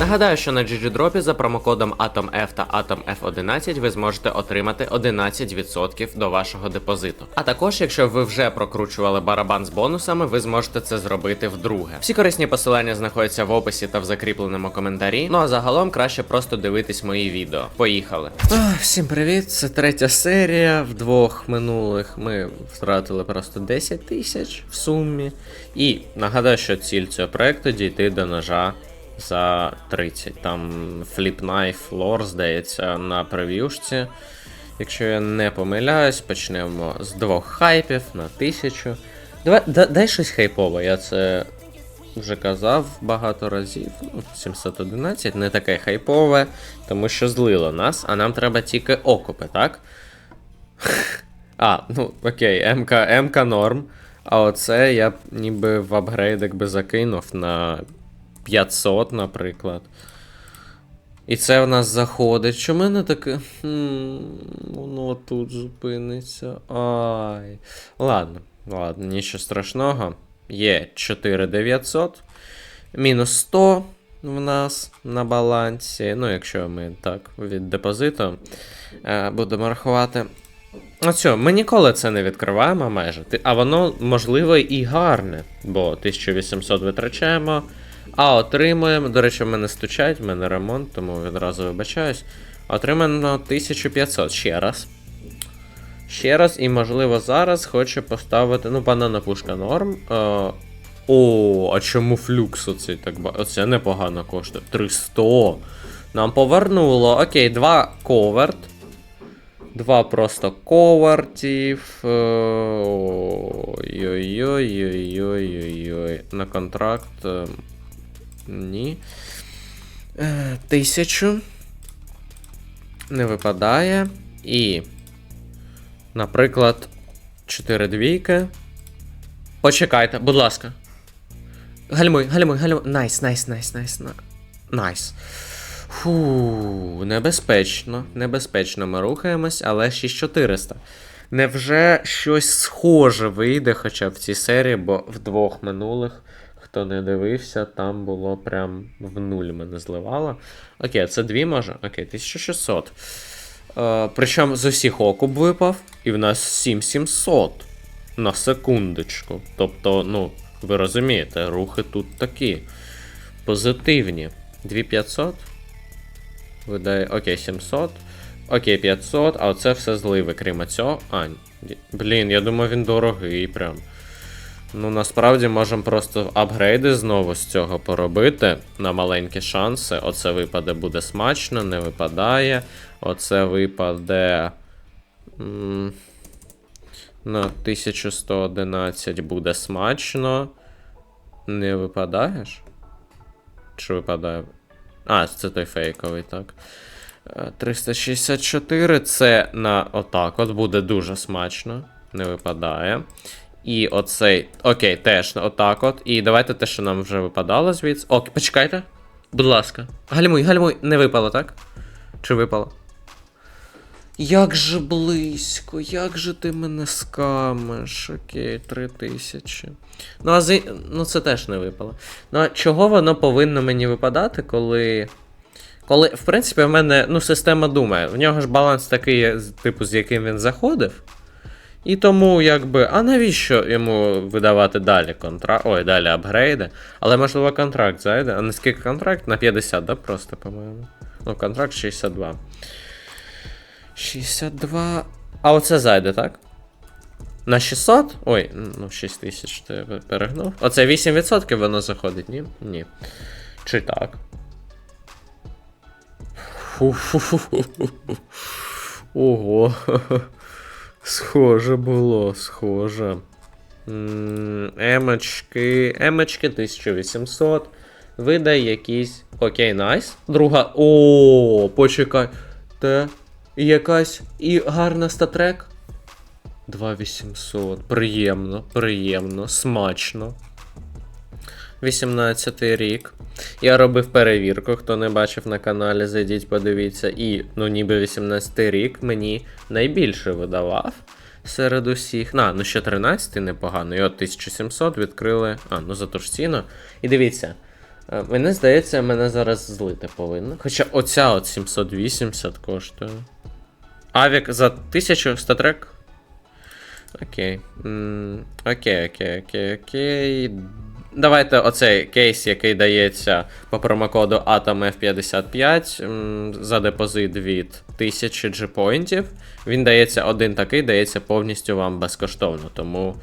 Нагадаю, що на GGDrop за промокодом AtomF та AtomF11 ви зможете отримати 11% до вашого депозиту. А також, якщо ви вже прокручували барабан з бонусами, ви зможете це зробити вдруге. Всі корисні посилання знаходяться в описі та в закріпленому коментарі. Ну а загалом краще просто дивитись мої відео. Поїхали. всім привіт! Це третя серія. В двох минулих ми втратили просто 10 тисяч в сумі. І нагадаю, що ціль цього проекту дійти до ножа за 30. Там Flip Knife Lore, здається, на прев'юшці. Якщо я не помиляюсь, почнемо з двох хайпів на 1000. Давай, да, дай щось хайпове, я це вже казав багато разів. Ну, 711 не таке хайпове, тому що злило нас, а нам треба тільки окупи, так? А, ну окей, МК, МК норм. А оце я ніби в апгрейдик би закинув на 500, наприклад. І це в нас заходить. Що в мене таке. Воно тут зупиниться. Ай. Ладно, ладно, нічого страшного. Є 4900. Мінус 100 в нас на балансі. Ну, якщо ми так від депозиту е, будемо рахувати. Оцю, ми ніколи це не відкриваємо майже. А воно, можливо, і гарне, бо 1800 витрачаємо, а отримуємо. До речі, в мене стучать, в мене ремонт, тому відразу вибачаюсь. Отримано 1500 ще раз. Ще раз, і можливо зараз хочу поставити. Ну, банана пушка норм. Е, о, а чому флюкс оцей так. Оце непогано коштує. 300. Нам повернуло. Окей, два коверт. Два просто ковартів. е, Ой-ой-ой-ой-ой-ой. На контракт. Ні. Е, Тисячу. Не випадає. І. Наприклад, 4 двійки. Почекайте, будь ласка. Гальмуй, гальмуй, гальмуй. Найс, найс, найс, найс. Найс. Фу, небезпечно. Небезпечно ми рухаємось, але 6400. Невже щось схоже вийде, хоча в цій серії, бо в двох минулих, хто не дивився, там було прям в нуль мене зливало. Окей, це дві може? Окей, 1600. Е, причому з усіх окуп випав, і в нас 7700 на секундочку. Тобто, ну, ви розумієте, рухи тут такі позитивні. 2500. Видає. Окей, 700. Окей, 500, а оце все зливи, крім цього. А, блін, я думаю, він дорогий прям. Ну, насправді можемо просто апгрейди знову з цього поробити на маленькі шанси. Оце випаде буде смачно, не випадає. Оце випаде. На 1111 буде смачно. Не випадаєш? Чи випадає? А, це той фейковий, так. Е, 364 це на отак от буде дуже смачно. Не випадає. І оцей. Окей, теж отак от. І давайте те, що нам вже випадало звідси. Окей, почекайте. Будь ласка. Гальмуй, гальмуй. Не випало, так? Чи випало? Як же близько, як же ти мене скамиш? Окей, 3000. Ну, а зи... ну це теж не випало. Ну, а чого воно повинно мені випадати, коли. Коли, в принципі, в мене ну, система думає, в нього ж баланс такий, типу, з яким він заходив. І тому, якби, а навіщо йому видавати далі контракт. Ой, далі апгрейди. Але можливо контракт зайде. А наскільки контракт? На 50, да, просто, по-моєму. Ну, контракт 62. 62. А оце зайде, так? На 600? Ой, ну 6 тисяч ти перегнув. Оце 8% воно заходить, ні? Ні. Чи так? Ого. Схоже було, схоже. Емочки. Емочки 1800. Видай якийсь. Окей, найс. Друга. О, почекай. Те. Якась. І гарна статрек. 2800. Приємно, приємно, смачно. 18 рік. Я робив перевірку, хто не бачив на каналі, зайдіть, подивіться. І, ну, ніби 18 рік мені найбільше видавав. серед усіх. На, ну ще 13 непогано. І от 1700 відкрили. А, ну ж ціну. І дивіться. е, Мені здається, мене зараз злити повинно. Хоча оця от 780 коштує. Авік за 1000 статрек. Окей. Окей, окей, окей, окей. Давайте оцей кейс, який дається по промокоду Atom F55 за депозит від 1000 G-поінтів. Він дається один такий, дається повністю вам безкоштовно. Тому.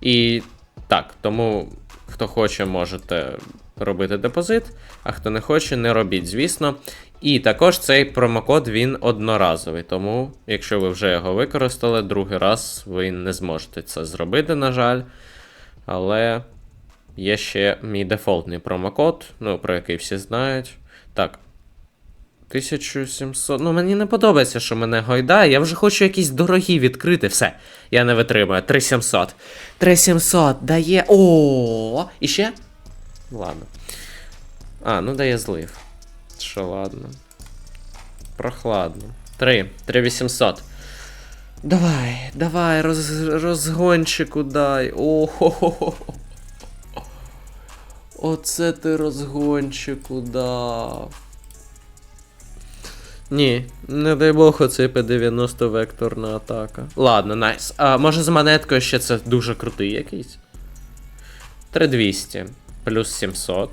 І так, тому хто хоче, можете робити депозит, а хто не хоче, не робіть, звісно. І також цей промокод він одноразовий, тому якщо ви вже його використали, другий раз ви не зможете це зробити, на жаль. Але є ще мій дефолтний промокод, ну, про який всі знають. Так. 1700. Ну, мені не подобається, що мене гойдає. Я вже хочу якісь дорогі відкрити. Все. Я не витримую. 3700. 3700 дає. О! І ще? Ладно. А, ну дає злив. Що ладно. Прохладно. 3. 3800. Давай, давай, роз, розгончику дай. О-хо-хо-хо. Оце ти розгончику дав. Ні, не дай Бог, оцей П-90 векторна атака. Ладно, найс. А може з монеткою ще це дуже крутий якийсь? 3200 плюс 700.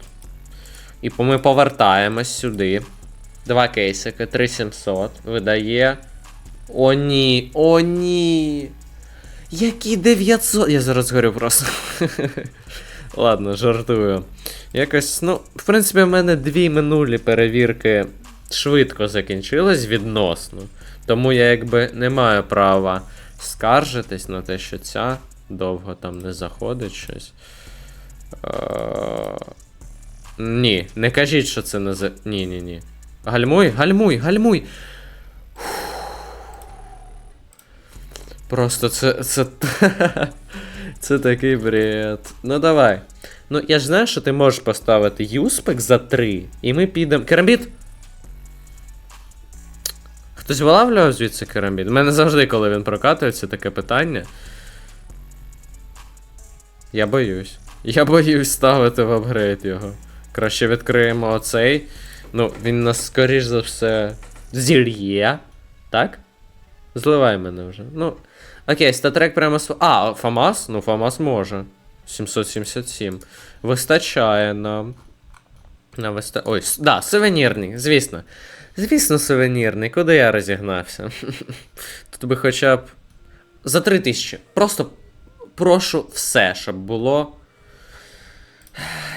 І ми повертаємось сюди. Два кейсики, 3700. Видає. О, ні, о, ні. Які 900. Я зараз горю просто. Ладно, жартую. Якось, ну, в принципі, в мене дві минулі перевірки швидко закінчились відносно. Тому я якби не маю права скаржитись на те, що ця довго там не заходить щось. Е, Ні, не кажіть, що це не за. Ні, ні, ні. Гальмуй, гальмуй, гальмуй. Просто це. Це, це такий бред. Ну давай. Ну, я ж знаю, що ти можеш поставити юспек за 3, і ми підемо. Керамбіт! Хтось вилавлював звідси керамбіт? У мене завжди, коли він прокатується, таке питання. Я боюсь. Я боюсь ставити в апгрейд його. Краще відкриємо оцей. Ну, він нас, скоріш за все, зільє. Так? Зливай мене вже. Ну. Окей, статрек прямо з. А, Фамас? Ну, Фамас може. 777. Вистачає нам. На виста... Ой, с- да, сувенірний, звісно. Звісно, сувенірний. Куди я розігнався? Тут би хоча б. За 3000. Просто прошу все, щоб було.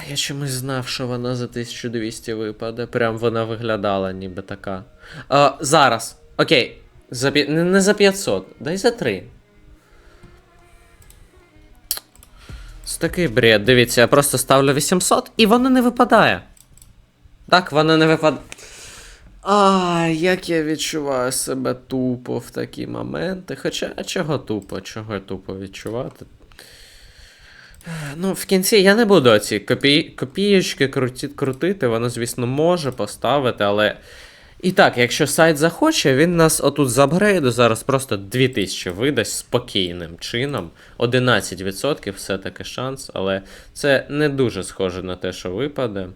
Я чомусь знав, що вона за 1200 випаде. Прям вона виглядала ніби така. А, зараз. Окей. За, не за 500, дай за 3. Такий бред. Дивіться, я просто ставлю 800 і воно не випадає. Так, воно не випадає. Ай, як я відчуваю себе тупо в такі моменти. Хоча, а чого тупо? Чого тупо відчувати? Ну, в кінці я не буду ці копій... копієчки крутити, воно, звісно, може поставити, але. І так, якщо сайт захоче, він нас отут з апгрейду зараз просто 2000 видасть спокійним чином. 11% все-таки шанс, але це не дуже схоже на те, що випаде.